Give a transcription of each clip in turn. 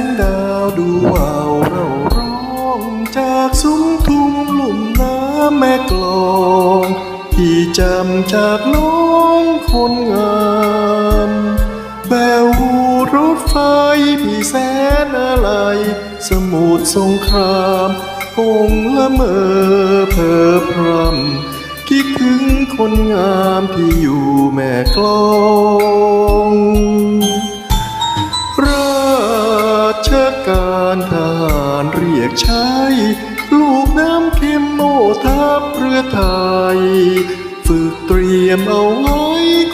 งดาวดูว่าวเราร้องจากซุ้มทุ่งลุ่มน้ำแม่กลองพี่จำจากน้องคนงามแววรถไฟพี่แสนอะไร สมุทรสงครามคงละเมอเพอพรำคิดถึงคนงามที่อยู่แม่กลอง การทหารเรียกใช้ ลูกน้ำเข็มโมทัพเรือไทย ฝึกเตรียมเอาไว้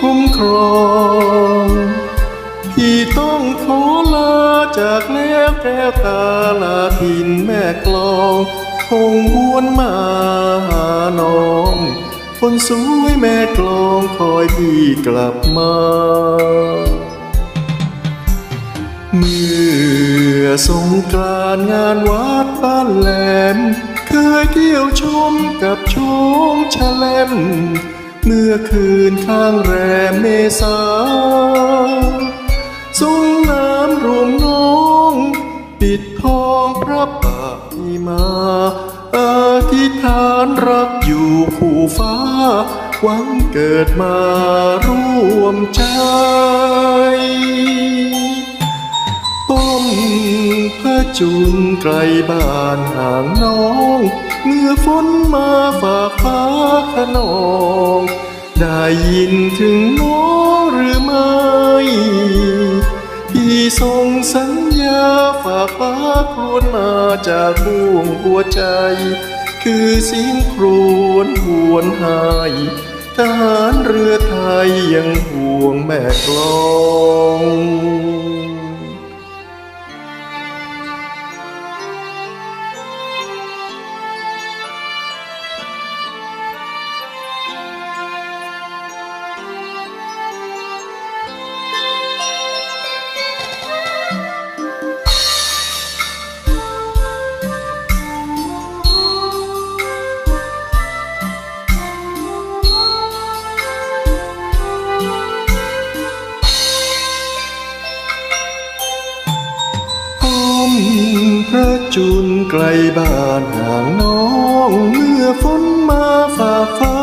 คุ้มครองพี่ต้องขอลาจากแล้วแก้วตาลาทินแม่กลองคงหวนมาหาน้อง คนสวยแม่กลองคอยพี่กลับมา เมื่อื่อสงกรานงานวัดบ้านแหลม เคยเที่ยวชมกับชมชะแลม เมื่อคืนข้างแรมเมษาสงน้ำรวมน้อง ปิดทองพระปฏิมาอธิษฐานรักอยู่คู่ฟ้า หวังเกิดมาร่วมใจ จุนไกลบ้านห่างน้อง เมื่อฝนมาฝากฟ้าขนอง ได้ยินถึงน้องหรือไม่ พี่ส่งสัญญาฝากฟ้าครวญมาจากดวงหัวใจ คือเสียงครวญหวนหายทหารเรือไทยยังห่วงแม่กลอง พระจุนไกลบ้านห่างน้อง เมื่อฝนมาฝากฟ้า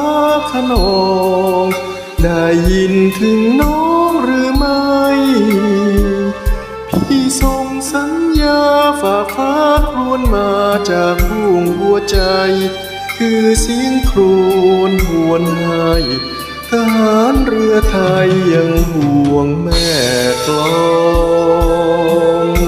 ขนอง ได้ยินถึงน้องหรือไม่ พี่ส่งสัญญาฝากฟ้าครวญมาจากห่วงหัวใจ คือเสียงครวญหวนให้ทหารเรือไทยยังห่วงแม่กลอง